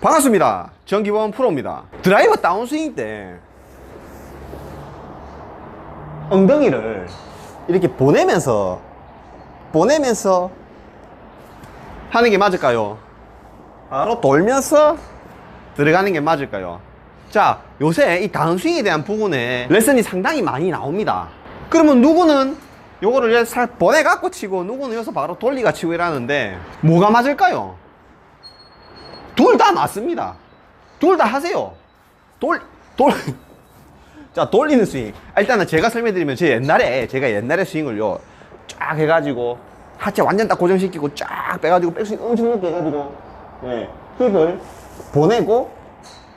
반갑습니다. 전기범 프로입니다. 드라이버 다운스윙 때 엉덩이를 이렇게 보내면서 보내면서 하는 게 맞을까요? 바로 돌면서 들어가는 게 맞을까요? 자, 요새 이 다운스윙에 대한 부분에 레슨이 상당히 많이 나옵니다. 그러면 누구는 요거를 살 보내갖고 치고 누구는 여기서 바로 돌리가 치고 이러는데 뭐가 맞을까요? 둘 다 맞습니다. 둘 다 하세요. 돌, 돌. 자, 돌리는 스윙. 아, 일단은 제가 설명드리면 제 옛날에, 제가 옛날에 스윙을요, 쫙 해가지고, 하체 완전 딱 고정시키고, 쫙 빼가지고, 백스윙 엄청 넓게 해가지고, 예, 힙을 보내고,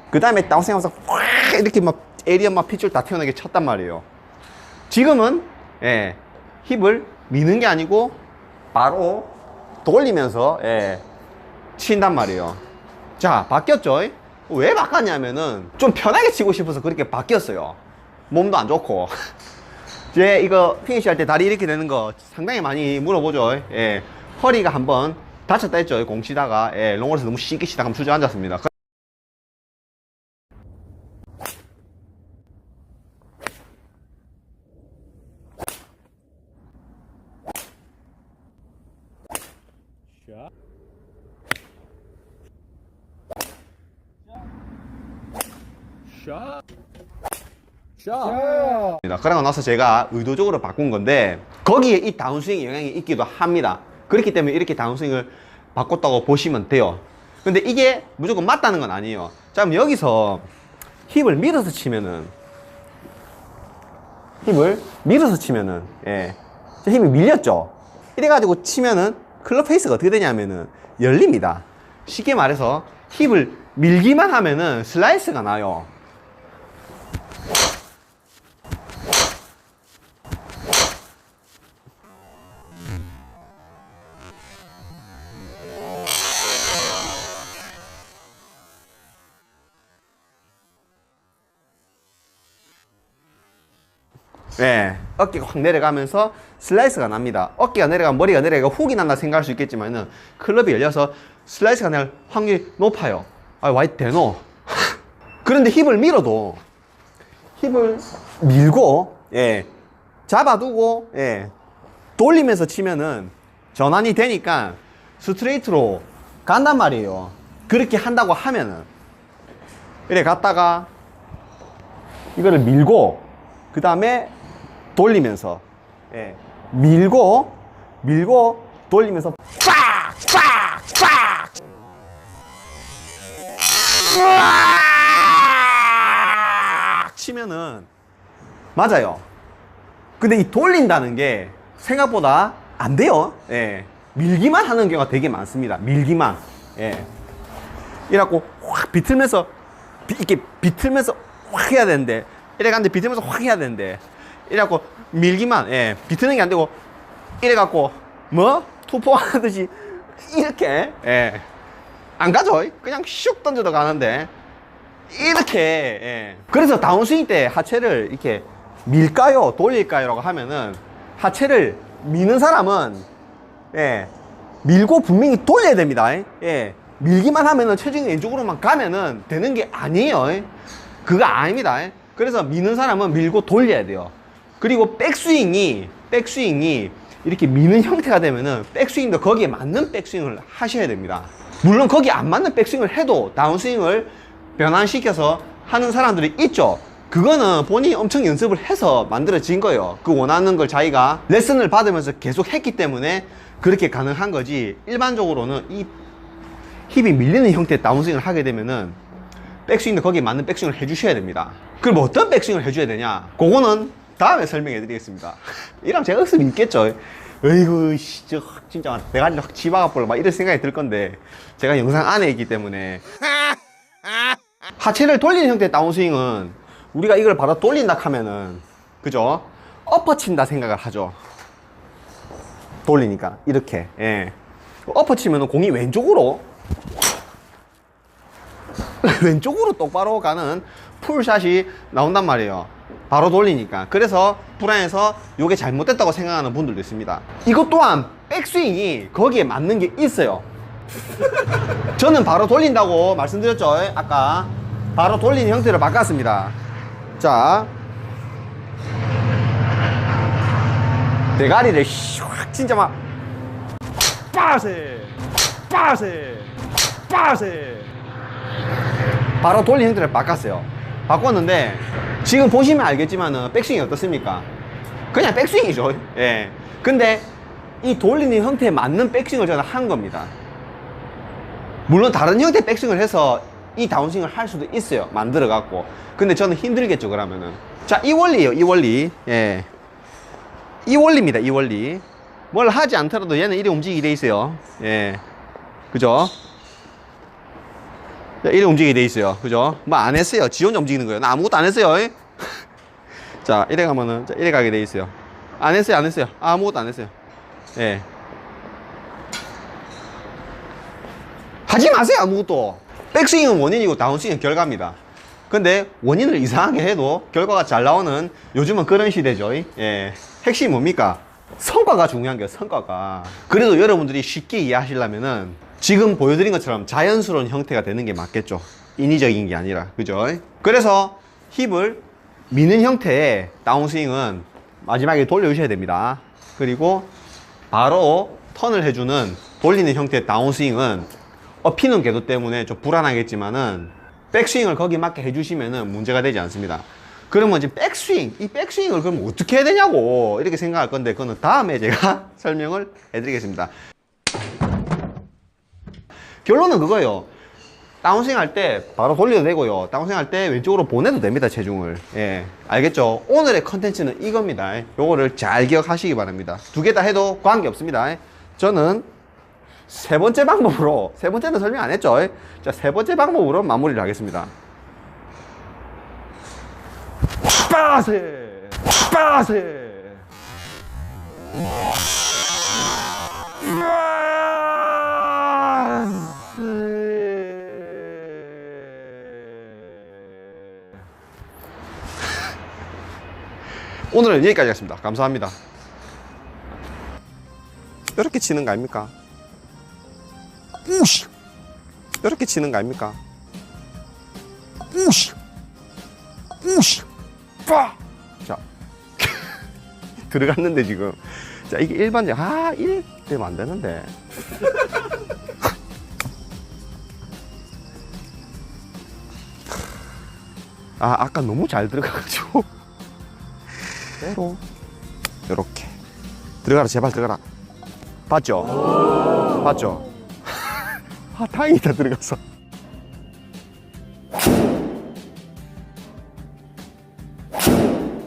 그 다음에 다운스윙 하면서 확 이렇게 막 에리어 막 핏줄 다 태어나게 쳤단 말이에요. 지금은, 예, 힙을 미는 게 아니고, 바로 돌리면서, 예, 친단 말이에요. 자, 바뀌었죠? 왜 바꿨냐면은 좀 편하게 치고 싶어서 그렇게 바뀌었어요. 몸도 안 좋고. 이제 이거 피니시 할 때 다리 이렇게 되는 거 상당히 많이 물어보죠. 예. 허리가 한번 다쳤다 했죠. 공 치다가. 예. 롱홀에서 너무 쉽게 치다가 주저앉았습니다. 샷. 샷. 입니다. 그러고 나서 제가 의도적으로 바꾼 건데 거기에 이 다운스윙의 영향이 있기도 합니다. 그렇기 때문에 이렇게 다운스윙을 바꿨다고 보시면 돼요. 근데 이게 무조건 맞다는 건 아니에요. 자, 그럼 여기서 힙을 밀어서 치면은 힙을 밀어서 치면은 예. 자, 힘이 밀렸죠. 이래 가지고 치면은 클럽 페이스가 어떻게 되냐면은 열립니다. 쉽게 말해서 힙을 밀기만 하면은 슬라이스가 나요. 예, 어깨가 확 내려가면서 슬라이스가 납니다. 어깨가 내려가면 머리가 내려가 훅이 난다 생각할 수 있겠지만은 클럽이 열려서 슬라이스가 날 확률이 높아요. 아, 와이 대노. 그런데 힙을 밀어도 힙을 밀고 예, 잡아두고 예, 돌리면서 치면은 전환이 되니까 스트레이트로 간단 말이에요. 그렇게 한다고 하면은 이래 갔다가 이거를 밀고 그 다음에 돌리면서 예, 밀고 밀고 돌리면서 빡빡빡 빡 치면은 맞아요. 근데 이 돌린다는 게 생각보다 안 돼요. 예. 밀기만 하는 경우가 되게 많습니다. 밀기만. 예. 이래갖고 확 비틀면서 비- 이렇게 비틀면서 확 해야 되는데 이래 갔는데 비틀면서 확 해야 되는데 이래갖고 밀기만 예 비트는 게 안 되고 이래갖고 뭐? 투포 하듯이 이렇게 예 안 가죠? 그냥 슉 던져도 가는데 이렇게 예. 그래서 다운스윙 때 하체를 이렇게 밀까요? 돌릴까요 라고 하면은 하체를 미는 사람은 예 밀고 분명히 돌려야 됩니다. 예. 밀기만 하면은 체중이 왼쪽으로만 가면은 되는 게 아니에요. 그거 아닙니다. 그래서 미는 사람은 밀고 돌려야 돼요 그리고 백스윙이 백스윙이 이렇게 미는 형태가 되면은 백스윙도 거기에 맞는 백스윙을 하셔야 됩니다. 물론 거기 안 맞는 백스윙을 해도 다운스윙을 변환시켜서 하는 사람들이 있죠. 그거는 본인이 엄청 연습을 해서 만들어진 거예요. 그 원하는 걸 자기가 레슨을 받으면서 계속 했기 때문에 그렇게 가능한 거지. 일반적으로는 이 힙이 밀리는 형태의 다운스윙을 하게 되면은 백스윙도 거기에 맞는 백스윙을 해주셔야 됩니다. 그럼 어떤 백스윙을 해줘야 되냐? 그거는 다음에 설명해 드리겠습니다. 이러면 제가 억습이 있겠죠. 어이구, 씨, 저, 진짜, 내가 확 집어가 볼라, 막 이런 생각이 들 건데, 제가 영상 안에 있기 때문에. 하체를 돌리는 형태의 다운스윙은, 우리가 이걸 바로 돌린다 하면은, 그죠? 엎어친다 생각을 하죠. 돌리니까, 이렇게, 예. 엎어치면은 공이 왼쪽으로, 왼쪽으로 똑바로 가는 풀샷이 나온단 말이에요. 바로 돌리니까. 그래서 불안해서 이게 잘못됐다고 생각하는 분들도 있습니다. 이것 또한 백스윙이 거기에 맞는 게 있어요. 저는 바로 돌린다고 말씀드렸죠. 아까 바로 돌리는 형태로 바꿨습니다. 자, 대가리를 슉 진짜 막 빠세, 빠세, 빠세. 바로 돌리는 형태를 바꿨어요. 바꿨는데 지금 보시면 알겠지만은 백스윙이 어떻습니까? 그냥 백스윙이죠. 예. 근데 이 돌리는 형태에 맞는 백스윙을 저는 한 겁니다. 물론 다른 형태의 백스윙을 해서 이 다운스윙을 할 수도 있어요. 만들어 갖고. 근데 저는 힘들겠죠, 그러면은. 자, 이 원리예요, 이 원리. 예. 이 원리입니다, 이 원리. 뭘 하지 않더라도 얘는 이래 움직이게 돼 있어요. 예. 그죠? 자, 이래 움직이게 돼 있어요. 그죠? 뭐 안 했어요. 지 혼자 움직이는 거예요. 나 아무것도 안 했어요. 예? 자, 이래 가면은, 자, 이래 가게 돼 있어요. 안 했어요, 안 했어요. 아무것도 안 했어요. 예. 하지 마세요, 아무것도. 백스윙은 원인이고 다운스윙은 결과입니다. 근데 원인을 이상하게 해도 결과가 잘 나오는 요즘은 그런 시대죠. 예. 핵심이 뭡니까? 성과가 중요한 거예요, 성과가. 그래도 여러분들이 쉽게 이해하시려면은 지금 보여드린 것처럼 자연스러운 형태가 되는 게 맞겠죠. 인위적인 게 아니라. 그죠? 그래서 힙을 미는 형태의 다운스윙은 마지막에 돌려주셔야 됩니다. 그리고 바로 턴을 해주는 돌리는 형태의 다운스윙은 업히는 궤도 때문에 좀 불안하겠지만은 백스윙을 거기 맞게 해주시면은 문제가 되지 않습니다. 그러면 이제 백스윙, 이 백스윙을 그럼 어떻게 해야 되냐고 이렇게 생각할 건데 그거는 다음에 제가 설명을 해드리겠습니다. 결론은 그거예요. 다운스윙 할 때 바로 돌려도 되고요. 다운스윙 할 때 왼쪽으로 보내도 됩니다, 체중을. 예. 알겠죠? 오늘의 컨텐츠는 이겁니다. 요거를 잘 기억하시기 바랍니다. 두 개 다 해도 관계 없습니다. 저는 세 번째 방법으로, 세 번째는 설명 안 했죠? 자, 세 번째 방법으로 마무리를 하겠습니다. 빠세! 빠세! 오늘은 여기까지 하겠습니다. 감사합니다. 이렇게 치는 거 아닙니까? 우시! 이렇게 치는 거 아닙니까? 우시! 우시! 빠! 자. 들어갔는데 지금. 자, 이게 일반적, 아, 이래 되면 안 되는데. 아, 아까 너무 잘 들어가가지고. 때로. 요렇게. 들어가라, 제발 들어가라. 봤죠? 봤죠? 아, 다행이다, 들어갔어.